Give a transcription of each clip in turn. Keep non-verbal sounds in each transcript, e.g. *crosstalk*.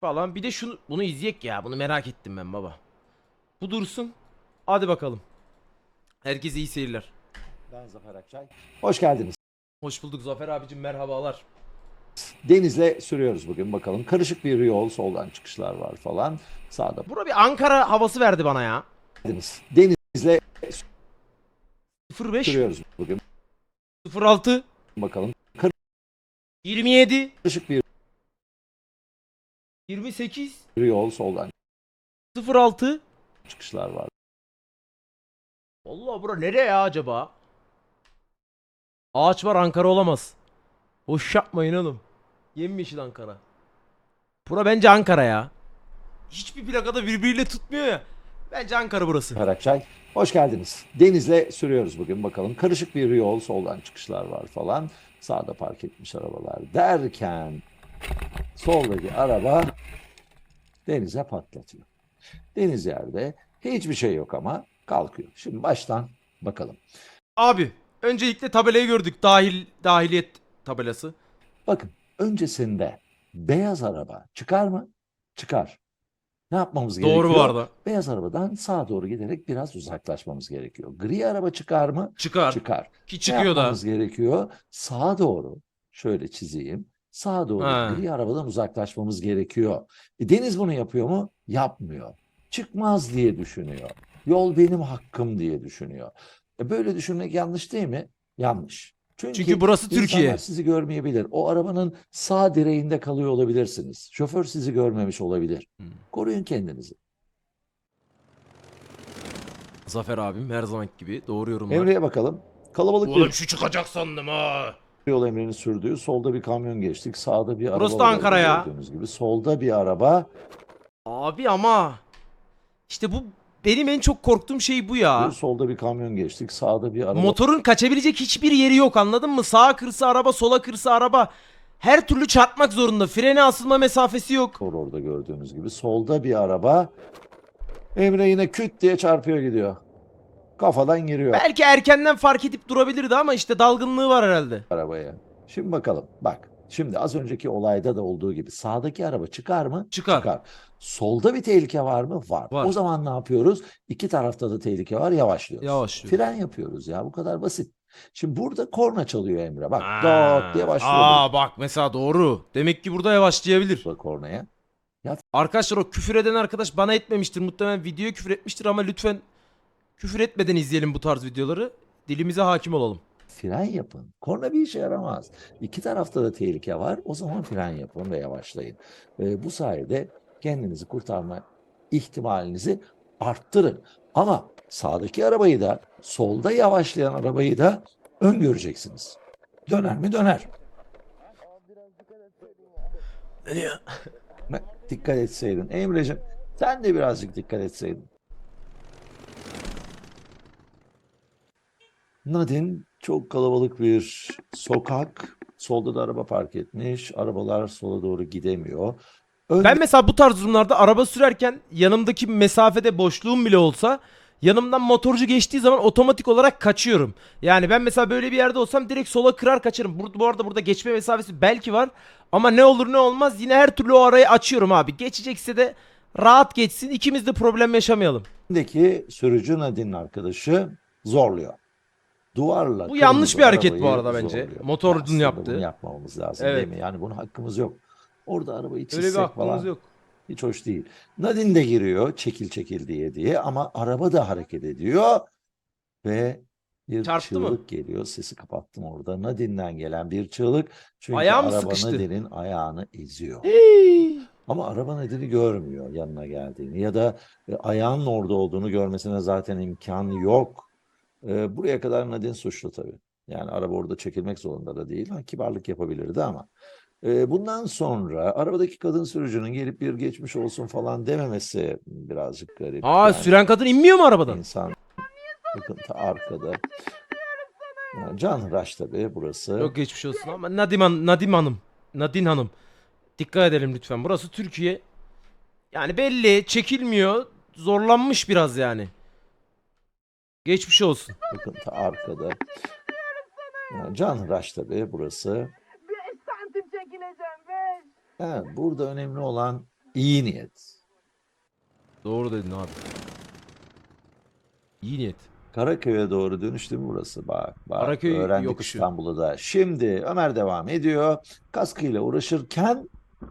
falan. Bir de şunu bunu izleyek ya. Bunu merak ettim ben baba. Bu dursun. Hadi bakalım. Herkese iyi seyirler. Ben Zafer Akçay. Hoş geldiniz. Hoş bulduk Zafer abicim merhabalar. Denizle sürüyoruz bugün bakalım. Karışık bir yol, soldan çıkışlar var falan. Sağda Bura bir Ankara havası verdi bana ya. deniz. Denizle 05 sürüyoruz bugün 06 bakalım. 27 Karışık bir 28 yol, soldan 06 çıkışlar var. Allah bura nereye ya acaba? Ağaç var Ankara olamaz. Boş yapmayın oğlum. Yemyeşil Ankara. Bura bence Ankara ya. Hiçbir plakada birbiriyle tutmuyor ya. Bence Ankara burası. Zafer Akçay. Hoş geldiniz. Denizle sürüyoruz bugün bakalım. Karışık bir yol, soldan çıkışlar var falan. Sağda park etmiş arabalar derken soldaki araba denize patlatıyor. Deniz yerde hiçbir şey yok ama kalkıyor. Şimdi baştan bakalım. Abi öncelikle tabelayı gördük. Dahil dahiliyet tabelası. Bakın öncesinde beyaz araba çıkar mı? Çıkar. Ne yapmamız gerekiyor? Doğru bu arada. Beyaz arabadan sağa doğru giderek biraz uzaklaşmamız gerekiyor. Gri araba çıkar mı? Çıkar. Çıkar. Ki Ne çıkıyor da. yapmamız gerekiyor? Sağa doğru. Şöyle çizeyim. Sağa doğru Ha. gri arabadan uzaklaşmamız gerekiyor. E, Deniz bunu yapıyor mu? Yapmıyor. Çıkmaz diye düşünüyor. Yol benim hakkım diye düşünüyor. E, böyle düşünmek yanlış değil mi? Yanlış. Çünkü burası insanlar Türkiye. sizi görmeyebilir. O arabanın sağ direğinde kalıyor olabilirsiniz. Şoför sizi görmemiş olabilir. Hmm. Koruyun kendinizi. Zafer abim her zaman gibi doğru yorumlar. Emre'ye bakalım. Kalabalık bir Oğlum şu çıkacak sandım ha. Yol Emre'nin sürdüğü. Solda bir kamyon geçtik. Sağda bir araba Burası da Ankara ya. Gördüğünüz gibi. Solda bir araba. Abi ama işte bu benim en çok korktuğum şey bu ya. Solda bir kamyon geçtik. Sağda bir araba Motorun kaçabilecek hiçbir yeri yok anladın mı? Sağa kırsa araba, sola kırsa araba. Her türlü çarpmak zorunda. Frene asılma mesafesi yok. orada gördüğünüz gibi. Solda bir araba. Emre yine küt diye çarpıyor gidiyor. Kafadan giriyor Belki erkenden fark edip durabilirdi ama işte dalgınlığı var herhalde. arabaya. Şimdi bakalım. Bak. Şimdi az önceki olayda da olduğu gibi sağdaki araba çıkar mı? Çıkar. Solda bir tehlike var mı? Var. Var. O zaman ne yapıyoruz? İki tarafta da tehlike var. Yavaşlıyoruz. Yavaşlıyor. Fren yapıyoruz ya. Bu kadar basit. Şimdi burada korna çalıyor Emre. Bak. Dot diye başlıyor. Aa bak mesela doğru. Demek ki burada yavaşlayabilir. burada kornaya. Arkadaşlar o küfür eden arkadaş bana etmemiştir. Muhtemelen videoya küfür etmiştir ama lütfen küfür etmeden izleyelim bu tarz videoları. Dilimize hakim olalım. Fren yapın. Korna bir işe yaramaz. İki tarafta da tehlike var. O zaman fren yapın ve yavaşlayın. Ve bu sayede kendinizi kurtarma ihtimalinizi arttırın. Ama sağdaki arabayı da solda yavaşlayan arabayı da öngöreceksiniz. Döner mi döner. Ne- Dikkat etseydin. Emre'cim sen de birazcık dikkat etseydin. Nadin çok kalabalık bir sokak. Solda da araba park etmiş. Arabalar sola doğru gidemiyor. Ön Ben mesela bu tarz durumlarda araba sürerken yanımdaki mesafede boşluğum bile olsa yanımdan motorcu geçtiği zaman otomatik olarak kaçıyorum. Yani ben mesela böyle bir yerde olsam direkt sola kırar kaçarım. Bu, bu arada burada geçme mesafesi belki var ama ne olur ne olmaz yine her türlü o arayı açıyorum abi. Geçecekse de rahat geçsin ikimiz de problem yaşamayalım. öndeki sürücü Nadin'in arkadaşı zorluyor. Duvarla Bu yanlış bir hareket bu arada bence. Motorcunun Aslında yaptığı. Bunu yapmamamız lazım Evet. değil mi? Yani bunun hakkımız yok. Orada arabayı Öyle bir çizsek hakkımız falan yok. hiç hoş değil. Nadine de giriyor çekil çekil diye diye ama araba da hareket ediyor ve bir Çarptı mı? çığlık geliyor. Sesi kapattım orada. Nadine'den gelen bir çığlık. Çünkü Ayağı mı araba sıkıştı? Nadine'in ayağını eziyor. Hey! Ama araba Nadine'i görmüyor yanına geldiğini ya da e, ayağının orada olduğunu görmesine zaten imkan yok. E, buraya kadar Nadine suçlu tabii. Yani araba orada çekilmek zorunda da değil. Ha, kibarlık yapabilirdi ama. E, bundan sonra arabadaki kadın sürücünün gelip bir geçmiş olsun falan dememesi birazcık garip. Aa Yani süren kadın inmiyor mu arabadan? insan bakın ta arkada. Ya, Can Raş tabii burası. Yok geçmiş olsun ama Nadim, Han- Nadim Hanım. Nadine Hanım. Dikkat edelim lütfen. Burası Türkiye. Yani belli çekilmiyor. Zorlanmış biraz yani. Geçmiş olsun. Bakın ta arkada. Ya, Can Raş tabii burası. Beş santim çekileceğim beş. Evet, burada önemli olan İyi niyet. Doğru dedin abi. İyi niyet. Karaköy'e doğru dönüştü mü burası? Bak, bak Karaköy öğrendik yokuşu. İstanbul'u da. Şimdi Ömer devam ediyor. Kaskıyla uğraşırken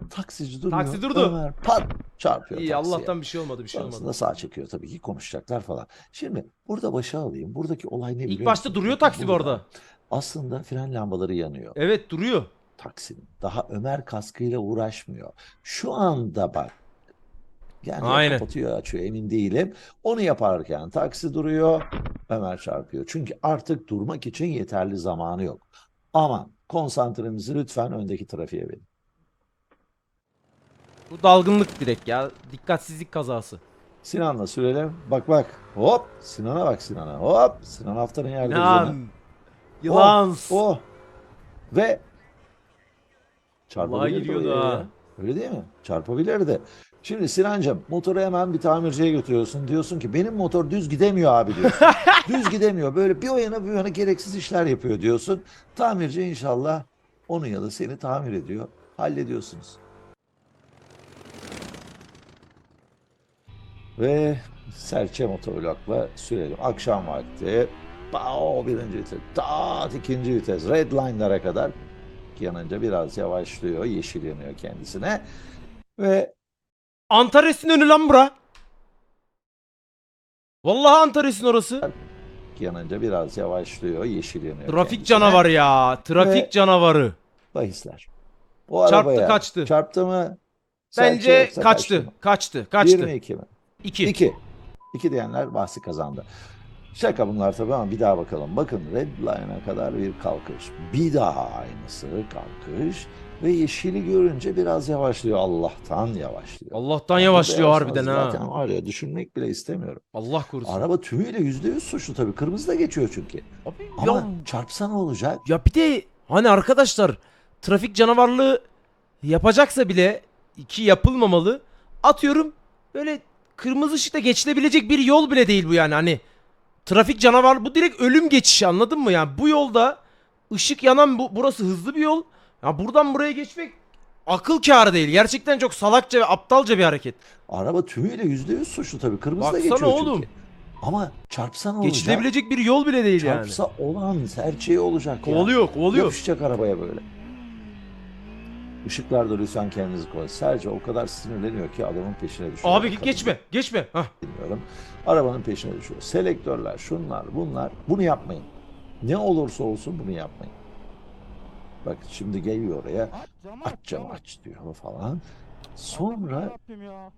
taksici duruyor. Taksi durdu. Ömer pat çarpıyor İyi taksiye. Allah'tan bir şey olmadı bir şey Sonrasında olmadı. sağ çekiyor tabii ki konuşacaklar falan. Şimdi burada başa alayım. Buradaki olay ne biliyor İlk başta musun? duruyor taksi bu Burada arada. Aslında fren lambaları yanıyor Evet duruyor. taksinin. Daha Ömer kaskıyla uğraşmıyor. Şu anda bak. Yani ya Aynen. kapatıyor açıyor emin değilim. Onu yaparken taksi duruyor. Ömer çarpıyor. Çünkü artık durmak için yeterli zamanı yok. Aman konsantrenizi lütfen öndeki trafiğe verin. Bu dalgınlık direkt ya. Dikkatsizlik kazası. Sinan'la sürelim. Bak bak. Hop. Sinan'a bak Sinan'a. Hop. Sinan haftanın yerde üzerine. Lan. Yılan. Oh. Ve Vallahi çarpabilirdi gidiyordu oraya ha. ya. Öyle değil mi? Çarpabilirdi. Şimdi Sinancığım motoru hemen bir tamirciye götürüyorsun. Diyorsun ki benim motor düz gidemiyor abi diyorsun. *laughs* düz gidemiyor. Böyle bir o yana bir yana gereksiz işler yapıyor diyorsun. Tamirci inşallah onu ya da seni tamir ediyor. Hallediyorsunuz. Ve serçe motovlogla sürelim. Akşam vakti. Bao birinci vites. Tat ikinci vites. Red line'lara kadar yanınca biraz yavaşlıyor. Yeşil yanıyor kendisine. Ve Antares'in önü lan bura. Vallahi Antares'in orası. yanınca biraz yavaşlıyor. Yeşil yanıyor Trafik kendisine. canavarı ya. Trafik Ve- canavarı. Bahisler. O Çarptı, arabaya kaçtı. Çarptı mı? Serçe Bence yoksa kaçtı. Kaçtı. Kaçtı. mi iki mi? 2. İki. İki diyenler bahsi kazandı. Şaka bunlar tabii ama bir daha bakalım. Bakın red line'a kadar bir kalkış. Bir daha aynısı kalkış. Ve yeşili görünce biraz yavaşlıyor. Allah'tan yavaşlıyor. Allah'tan Yani yavaşlıyor harbiden ha. Zaten var ya düşünmek bile istemiyorum. Allah korusun. Araba tümüyle yüzde yüz suçlu tabii. Kırmızı da geçiyor çünkü. Abi, Ama ya, çarpsa ne olacak? ya bir de hani arkadaşlar trafik canavarlığı yapacaksa bile iki yapılmamalı. Atıyorum böyle kırmızı ışıkta geçilebilecek bir yol bile değil bu yani hani. Trafik canavar bu direkt ölüm geçişi anladın mı? Yani bu yolda ışık yanan bu burası hızlı bir yol. Ya buradan buraya geçmek akıl kârı değil. Gerçekten çok salakça ve aptalca bir hareket. Araba tümüyle yüzde yüz suçlu tabii. Kırmızı da Baksana geçiyor oğlum. çünkü. Ama çarpsa ne olacak? Geçilebilecek bir yol bile değil yani. Çarpsa olan serçeği olacak ya. Kovalıyor, kovalıyor. Yapışacak arabaya böyle. Işıklarda lütfen kendinizi koyun. Serçe o kadar sinirleniyor ki adamın peşine düşüyor. Abi Kadın geçme, geçme. Hah. Bilmiyorum. Arabanın peşine düşüyor. Selektörler, şunlar, bunlar. Bunu yapmayın. Ne olursa olsun bunu yapmayın. Bak şimdi geliyor oraya. Aç camı aç diyor falan. Sonra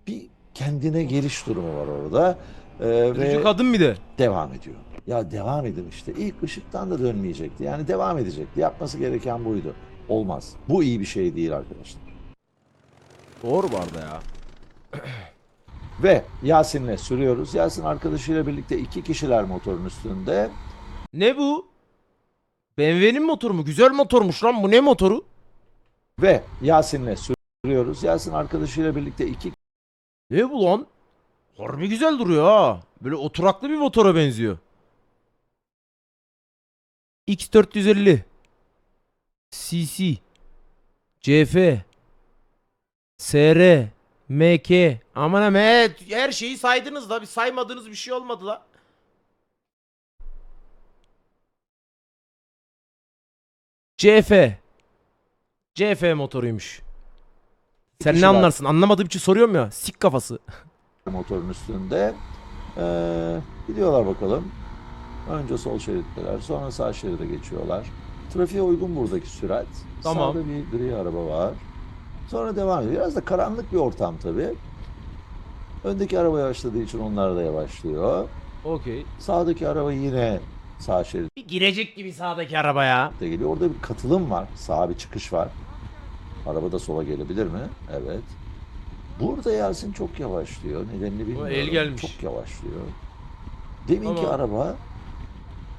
bir kendine geliş durumu var orada. Ee, ve kadın bir de. devam ediyor. Ya devam edin işte. İlk ışıktan da dönmeyecekti. Yani devam edecekti. Yapması gereken buydu. Olmaz. Bu iyi bir şey değil arkadaşlar. Doğru bu arada ya. *clears throat* Ve Yasin'le sürüyoruz. Yasin arkadaşıyla birlikte iki kişiler motorun üstünde. Ne bu? BMW'nin motoru mu? Güzel motormuş lan. Bu ne motoru? Ve Yasin'le sürüyoruz. Yasin arkadaşıyla birlikte iki Ne bu lan? Harbi güzel duruyor ha. Böyle oturaklı bir motora benziyor. X450 CC CF SR MK Aman aman evet, her şeyi saydınız da bir saymadığınız bir şey olmadı la. CF CF motoruymuş. Sen ne anlarsın? Anlamadığım için soruyorum ya. Sik kafası. *laughs* motorun üstünde. Ee, gidiyorlar bakalım. Önce sol şeritteler, sonra sağ şeride geçiyorlar. Trafiğe uygun buradaki sürat. Tamam. Sağda bir gri araba var. Sonra devam ediyor. Biraz da karanlık bir ortam tabii. Öndeki araba yavaşladığı için onlar da yavaşlıyor. Okey. Sağdaki araba yine sağ şeritte Bir girecek gibi sağdaki arabaya. geliyor. Orada bir katılım var. Sağa bir çıkış var. Araba da sola gelebilir mi? Evet. Burada Yasin çok yavaşlıyor. Nedenini bilmiyorum. el gelmiş. Çok yavaşlıyor. Deminki Ama- araba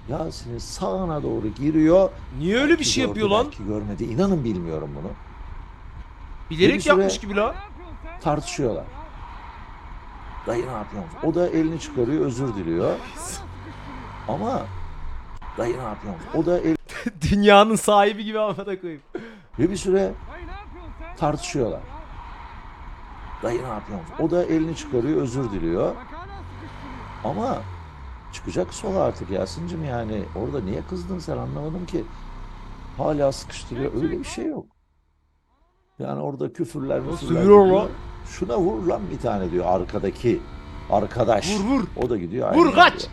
Yasin'in sağına doğru giriyor. Niye öyle bir şey yapıyor lan? Belki görmedi. İnanın bilmiyorum bunu. Bilerek yapmış gibi la. Tartışıyorlar. Dayı ne yapıyorsun? O da elini çıkarıyor, özür diliyor. Ama dayı ne yapıyorsun? O da el *laughs* Dünyanın sahibi gibi amına koyayım. ve bir süre tartışıyorlar. Dayı ne yapıyorsun? O da elini çıkarıyor, özür diliyor. Ama çıkacak sola artık Yasin'cim yani. Orada niye kızdın sen anlamadım ki. Hala sıkıştırıyor. Öyle bir şey yok. Yani orada küfürler müfürler gidiyor. lan. Şuna vur lan bir tane diyor arkadaki arkadaş. Vur vur. O da gidiyor. Vur, kaç! yapıyor.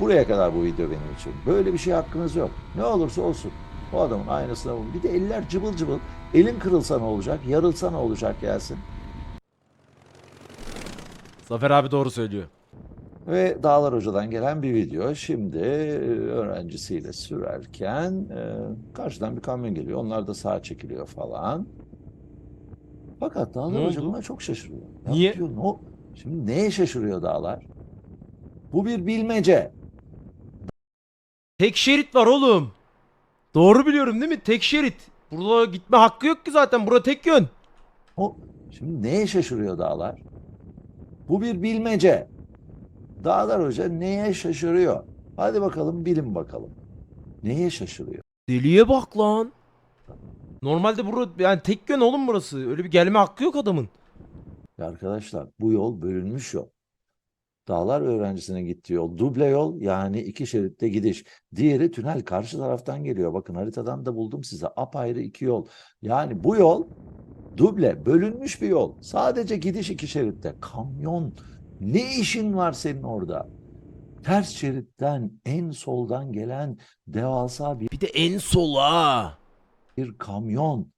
Buraya kadar bu video benim için. Böyle bir şey hakkınız yok. Ne olursa olsun. O adamın aynasına vurun. Bir de eller cıbıl cıbıl. Elin kırılsa ne olacak? Yarılsa ne olacak gelsin. Zafer abi doğru söylüyor. Ve Dağlar Hoca'dan gelen bir video. Şimdi e, öğrencisiyle sürerken e, karşıdan bir kamyon geliyor. Onlar da sağa çekiliyor falan. Fakat Dağlar Hoca buna çok şaşırıyor. Ya Niye? diyor, "No- Şimdi neye şaşırıyor Dağlar? Bu bir bilmece. Tek şerit var oğlum. Doğru biliyorum değil mi? Tek şerit. Burada gitme hakkı yok ki zaten. Burada tek yön. O şimdi neye şaşırıyor Dağlar? Bu bir bilmece. Dağlar Hoca neye şaşırıyor? Hadi bakalım bilin bakalım. Neye şaşırıyor? Deliye bak lan. Normalde burada yani tek yön oğlum burası. Öyle bir gelme hakkı yok adamın. Arkadaşlar bu yol bölünmüş yol. Dağlar öğrencisinin gittiği yol duble yol yani iki şeritte gidiş. Diğeri tünel karşı taraftan geliyor. Bakın haritadan da buldum size apayrı iki yol. Yani bu yol duble bölünmüş bir yol. Sadece gidiş iki şeritte. Kamyon ne işin var senin orada? Ters şeritten en soldan gelen devasa bir Bir de en sola. bir kamyon.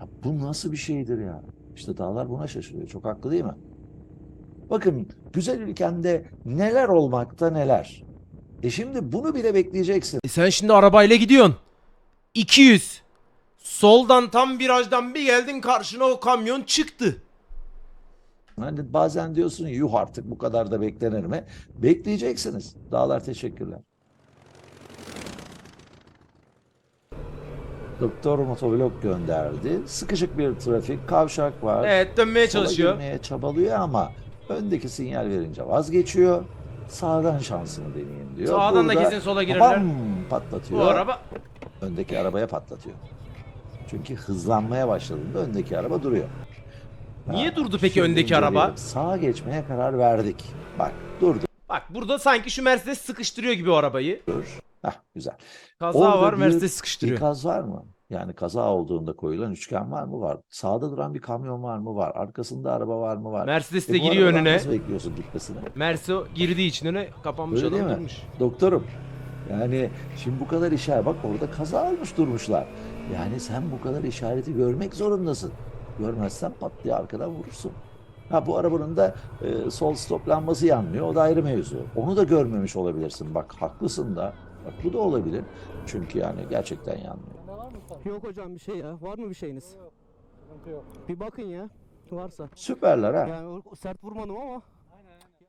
Ya bu nasıl bir şeydir ya? İşte dağlar buna şaşırıyor. Çok haklı değil mi? Bakın güzel ülkende neler olmakta neler. E şimdi bunu bile bekleyeceksin. E sen şimdi arabayla gidiyorsun. 200. Soldan tam virajdan bir geldin karşına o kamyon çıktı. Hani bazen diyorsun yuh artık bu kadar da beklenir mi? Bekleyeceksiniz. Dağlar teşekkürler. Doktor motovlog gönderdi. Sıkışık bir trafik, kavşak var. Evet dönmeye Sola çalışıyor. girmeye çabalıyor ama öndeki sinyal verince vazgeçiyor. Sağdan şansını deneyeyim diyor. Sağdan da Burada kesin sola girerler. bam patlatıyor. Bu araba Öndeki arabaya patlatıyor. Çünkü hızlanmaya başladığında öndeki araba duruyor. Niye durdu peki şimdi öndeki araba? Sağa geçmeye karar verdik. Bak durdu. Bak burada sanki şu Mercedes sıkıştırıyor gibi o arabayı. Hah güzel. Kaza Orada var bir Mercedes sıkıştırıyor. İkaz var mı? Yani kaza olduğunda koyulan üçgen var mı? Var. Sağda duran bir kamyon var mı? Var. Arkasında araba var mı? Var. Mercedes E, de bu giriyor önüne. Nasıl bekliyorsun gitmesini? Merso girdiği için öne kapanmış Öyle adam durmuş. Doktorum. Yani şimdi bu kadar işaret bak orada kaza olmuş durmuşlar. Yani sen bu kadar işareti görmek zorundasın. Görmezsen pat diye arkadan vurursun. Ha bu arabanın da e, sol stop lambası yanmıyor. O da ayrı mevzu. Onu da görmemiş olabilirsin. Bak haklısın da. Bak bu da olabilir. Çünkü yani gerçekten yanmıyor. Yok hocam bir şey ya. Var mı bir şeyiniz? Bir bakın ya. Varsa. Süperler ha. Yani o- sert vurmadım ama.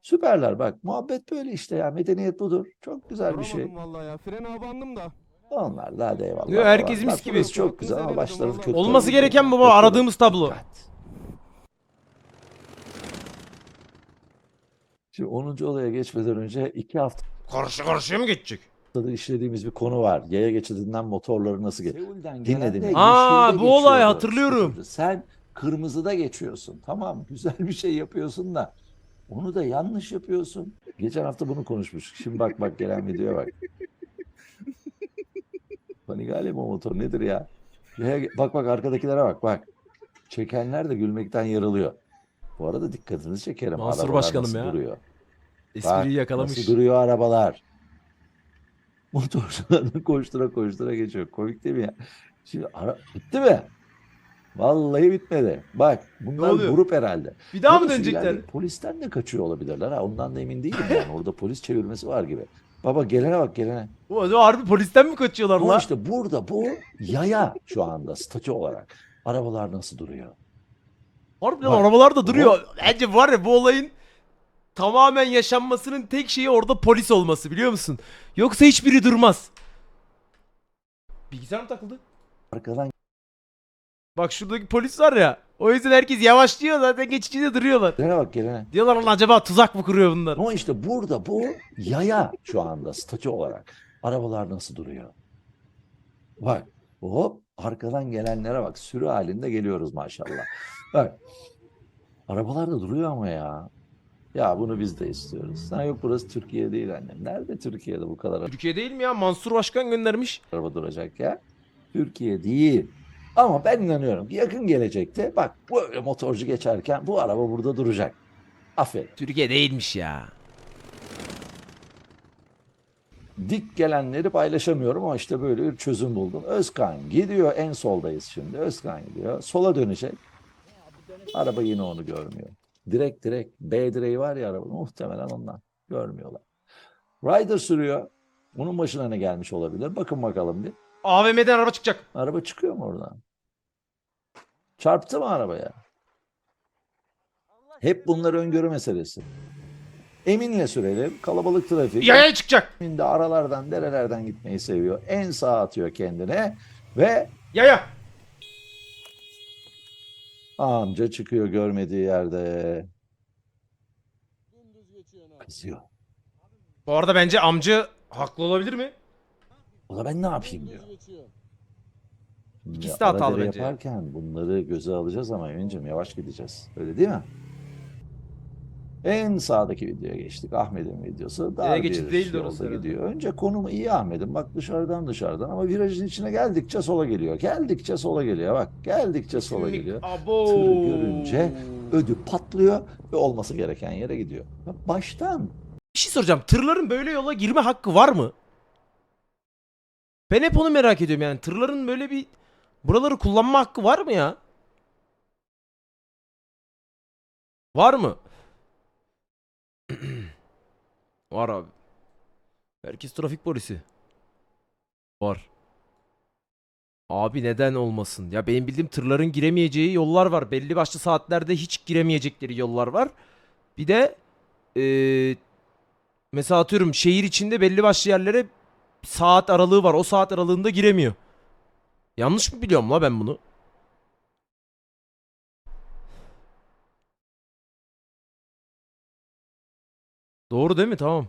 Süperler bak. Muhabbet böyle işte ya. Medeniyet budur. Çok güzel bir şey. Vuramadım vallahi ya. Frene abandım da. Onlar da hadi eyvallah. Yo, herkes mis gibi. burası çok güzel ama başları kötü. Olması gereken bu baba aradığımız tablo. dikkat. Şimdi 10. olaya geçmeden önce iki haftadır Karşı karşıya mı geçecek? işlediğimiz bir konu var. Yaya geçidinden motorları nasıl geç? Seul'den Aa, bu olay hatırlıyorum. Sen kırmızıda geçiyorsun. Tamam *laughs* güzel bir şey yapıyorsun da onu da yanlış yapıyorsun. Geçen hafta bunu konuşmuştuk. Şimdi bak bak gelen videoya bak. Panigale mi motor nedir ya? Bak bak arkadakilere bak bak. Çekenler de gülmekten yarılıyor. Bu arada dikkatinizi çekerim. Mansur Arabalar Başkanım ya. duruyor. Bak, Espriyi yakalamış. Nasıl duruyor arabalar. *laughs* Motorcular da koştura koştura geçiyor. Komik değil mi ya? Şimdi ara... bitti mi? Vallahi bitmedi. Bak bunlar oluyor? grup herhalde. Bir daha Ya mı dönecekler? ileride Polisten de kaçıyor olabilirler ha. Ondan da emin değilim yani. Orada polis çevirmesi var gibi. Baba gelene bak gelene. Bu acaba harbi polisten mi kaçıyorlar Bu lan? işte burada bu yaya şu anda statü olarak. Arabalar nasıl duruyor? Harbiden Bak, arabalar da duruyor. Bence var ya bu olayın tamamen yaşanmasının tek şeyi orada polis olması biliyor musun? Yoksa hiçbiri durmaz. Bilgisayar mı takıldı? Arkadan Bak şuradaki polis var ya. O yüzden herkes yavaşlıyor zaten geçici de duruyorlar. gelene bak gelene. Diyorlar lan acaba tuzak mı kuruyor bunlar? Ama işte burada bu yaya şu anda statü olarak. Arabalar nasıl duruyor? Bak hop arkadan gelenlere bak sürü halinde geliyoruz maşallah. Bak Arabalar da duruyor ama ya. Ya bunu biz de istiyoruz. Ha yok burası Türkiye değil annem. Nerede Türkiye'de bu kadar Türkiye değil mi ya? Mansur Başkan göndermiş. araba duracak ya? Türkiye değil. Ama ben inanıyorum ki yakın gelecekte bak böyle motorcu geçerken bu araba burada duracak. Aferin. Türkiye değilmiş ya. Dik gelenleri paylaşamıyorum ama işte böyle bir çözüm buldum. Özkan gidiyor en soldayız şimdi. Özkan gidiyor. Sola dönecek. Araba yine onu görmüyor. Direkt direkt B direği var ya araba muhtemelen ondan. Görmüyorlar. Rider sürüyor. Bunun başına ne gelmiş olabilir? Bakın bakalım bir. AVM'den araba çıkacak. Araba çıkıyor mu oradan? Çarptı mı arabaya? Hep bunlar öngörü meselesi. Eminle sürelim. Kalabalık trafik. Yaya çıkacak. Emin de aralardan, derelerden gitmeyi seviyor. En sağa atıyor kendine ve Yaya. amca çıkıyor görmediği yerde. Kızıyor. Bu arada bence amca haklı olabilir mi? O da ben ne yapayım diyor. Şimdi İkisi de hatalı bence ya. yaparken bunları göze alacağız ama Emin'cim yavaş gideceğiz. Öyle değil mi? En sağdaki videoya geçtik. Ahmet'in videosu. Dar Nereye geçit bir değildi yolda orası herhalde. gidiyor. Önce konumu iyi Ahmet'in. Bak dışarıdan dışarıdan ama virajın içine geldikçe sola geliyor. Geldikçe sola geliyor. Bak geldikçe sola geliyor. Abo. Tırı görünce ödü patlıyor ve olması gereken yere gidiyor. Baştan Bir şey soracağım. Tırların böyle yola girme hakkı var mı? Ben hep onu merak ediyorum yani. Tırların böyle bir buraları kullanma hakkı var mı ya? Var mı? *clears throat* var abi. Herkes trafik polisi. Var. Abi neden olmasın? Ya benim bildiğim tırların giremeyeceği yollar var. Belli başlı saatlerde hiç giremeyecekleri yollar var. Bir de eee Mesela atıyorum şehir içinde belli başlı yerlere saat aralığı var. O saat aralığında giremiyor. Yanlış mı biliyorum la ben bunu? Doğru değil mi? Tamam.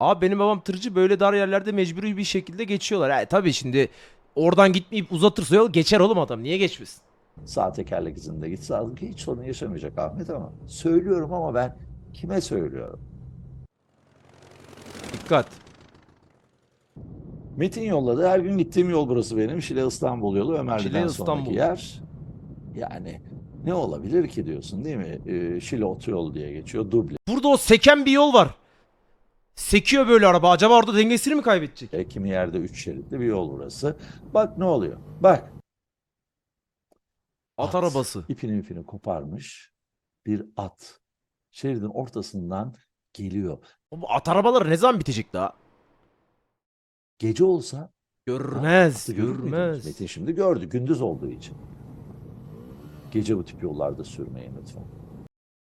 Abi benim babam tırcı böyle dar yerlerde mecburi bir şekilde geçiyorlar. Ha, tabii şimdi oradan gitmeyip uzatırsa yol geçer oğlum adam. Niye geçmesin? sağ tekerlek izinde gitse ki hiç sorun yaşamayacak Ahmet ama söylüyorum ama ben kime söylüyorum? Dikkat. Metin yolladı. Her gün gittiğim yol burası benim. Şile İstanbul yolu Ömerli'den Şile sonraki İstanbul. yer. Yani ne olabilir ki diyorsun değil mi? Ee, Şile otoyolu diye geçiyor. Duble. Burada o seken bir yol var. Sekiyor böyle araba. Acaba orada dengesini mi kaybedecek? E, kimi yerde üç şeritli bir yol burası. Bak ne oluyor. Bak. At arabası. İpini ipini koparmış bir at. Şeridin ortasından geliyor. Bu at arabaları ne zaman bitecek daha? Gece olsa Görmez, atı görür müydünüz? görmez. Metin şimdi gördü gündüz olduğu için. Gece bu tip yollarda sürmeyin lütfen.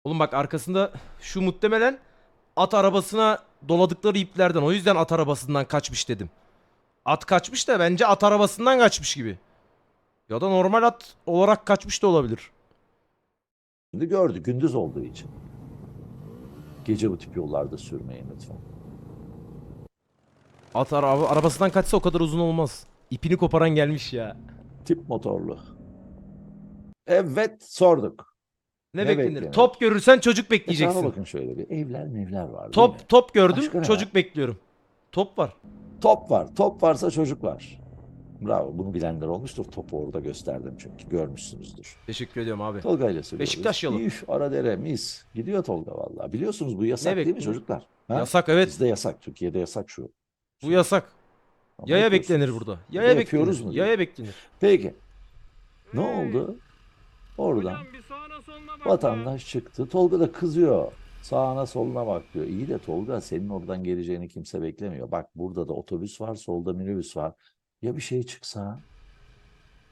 Oğlum bak arkasında şu muhtemelen at arabasına doladıkları iplerden. O yüzden at arabasından kaçmış dedim. At kaçmış da bence at arabasından kaçmış gibi. Ya da normal at olarak kaçmış da olabilir. Şimdi gördü gündüz olduğu için. Gece bu tip yollarda sürmeyin lütfen. At araba, arabasından kaçsa o kadar uzun olmaz. İpini koparan gelmiş ya. Tip motorlu. Evet sorduk. Ne, Ne beklenir? beklenir? Top görürsen çocuk Etrafa bekleyeceksin. bakın şöyle bir. Evler mevler var? Top top gördüm, Başka çocuk var? bekliyorum. Top var. Top var. Top varsa çocuk var. Bravo. Bunu bilenler olmuştur. Topu orada gösterdim çünkü. Görmüşsünüzdür. Teşekkür ediyorum abi. Tolga ile söylüyoruz. Beşiktaş yolu. Üf, ara dere mis. Gidiyor Tolga vallahi. Biliyorsunuz bu yasak Ne değil mi çocuklar? Ha? Yasak evet. Bizde yasak. Türkiye'de yasak şu. Bu yasak. Ama Yaya beklenir burada. Yaya yapıyoruz beklenir. mu diyor. Yaya beklenir. Peki. Ne oldu? Oradan Hocam bir sağına soluna bak. vatandaş çıktı. Tolga da kızıyor. Sağına soluna bak diyor. İyi de Tolga senin oradan geleceğini kimse beklemiyor. Bak burada da otobüs var, solda minibüs var. Ya bir şey çıksa?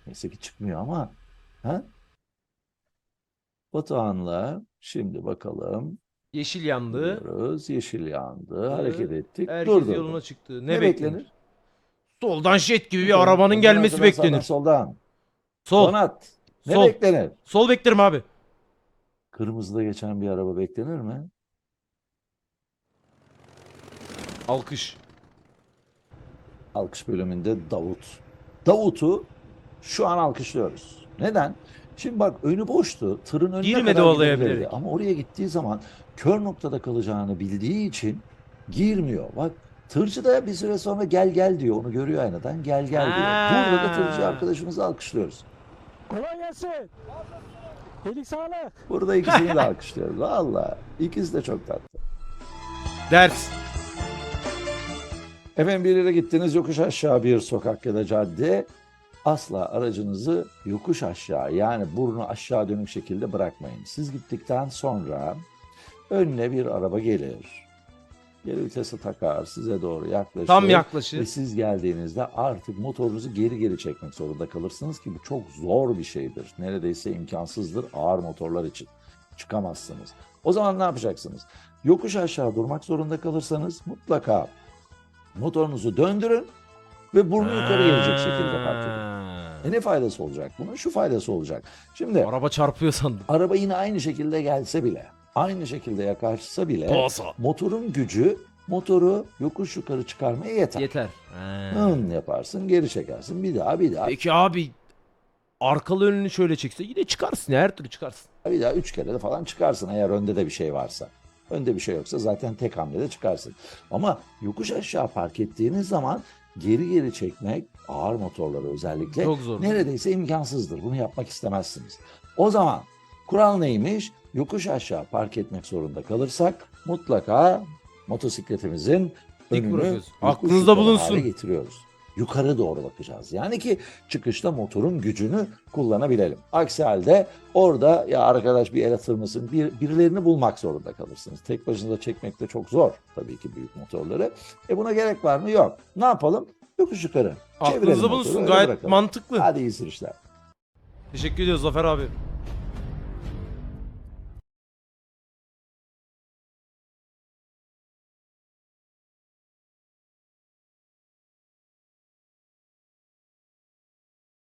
Neyse ki çıkmıyor ama ha? Batuhan'la şimdi bakalım. Yeşil yandı. Gidiyoruz. Yeşil yandı. Hareket ettik. Herkes Durdurduk. yoluna çıktı. Ne, beklenir? Soldan jet gibi bir arabanın Ondan gelmesi sonra sağdan, beklenir. Soldan. Sol. Donat. Ne Sol. beklenir? Sol beklerim abi. Kırmızıda geçen bir araba beklenir mi? Alkış. Alkış bölümünde Davut. Davut'u şu an alkışlıyoruz. Neden? Şimdi bak önü boştu. Tırın önüne Girmedi kadar olaya gidebilirdi. bilerek. Ama oraya gittiği zaman kör noktada kalacağını bildiği için girmiyor. Bak tırcı da bir süre sonra gel gel diyor. Onu görüyor aynadan. Gel gel diyor. Burada da tırcı arkadaşımızı alkışlıyoruz. Kolay gelsin. İyilik sağlık. Burada ikisini de alkışlıyoruz. Valla ikisi de çok tatlı. Ders. Efendim bir yere gittiniz yokuş aşağı bir sokak ya da cadde. Asla aracınızı yokuş aşağı yani burnu aşağı dönük şekilde bırakmayın. Siz gittikten sonra önüne bir araba gelir. Geri vitesi takar size doğru yaklaşır. Tam Ve yaklaşır. siz geldiğinizde artık motorunuzu geri geri çekmek zorunda kalırsınız ki bu çok zor bir şeydir. Neredeyse imkansızdır ağır motorlar için. Çıkamazsınız. O zaman ne yapacaksınız? Yokuş aşağı durmak zorunda kalırsanız mutlaka motorunuzu döndürün ve burnu yukarı gelecek şekilde park edin. E ne faydası olacak bunun? Şu faydası olacak. Şimdi Araba çarpıyor sandım. araba yine aynı şekilde gelse bile, aynı şekilde yaklaşsa bile Boğasa. motorun gücü motoru yokuş yukarı çıkarmaya yeter. Yeter. Hın yaparsın, geri çekersin. Bir daha, bir daha, Peki abi arkalı önünü şöyle çekse yine çıkarsın ya her türlü çıkarsın. bir daha üç kere de falan çıkarsın eğer önde de bir şey varsa. Önde bir şey yoksa zaten tek hamlede çıkarsın. Ama yokuş aşağı park ettiğiniz zaman geri geri çekmek ağır motorları özellikle Çok zor. neredeyse imkansızdır. Bunu yapmak istemezsiniz. O zaman kural neymiş? Yokuş aşağı park etmek zorunda kalırsak mutlaka motosikletimizin Dik önünü Aklınızda bulunsun. hale getiriyoruz. Yukarı doğru bakacağız. Yani ki çıkışta motorun gücünü kullanabilelim. Aksi halde orada ya arkadaş bir el atır mısın? Bir, birilerini bulmak zorunda kalırsınız. Tek başınıza çekmek de çok zor tabii ki büyük motorları. E buna gerek var mı? Yok. Ne yapalım? Yokuş yukarı. Aklınızda bulunsun gayet bırakalım. mantıklı. Hadi iyi sürüşler. Teşekkür ediyoruz Zafer abi.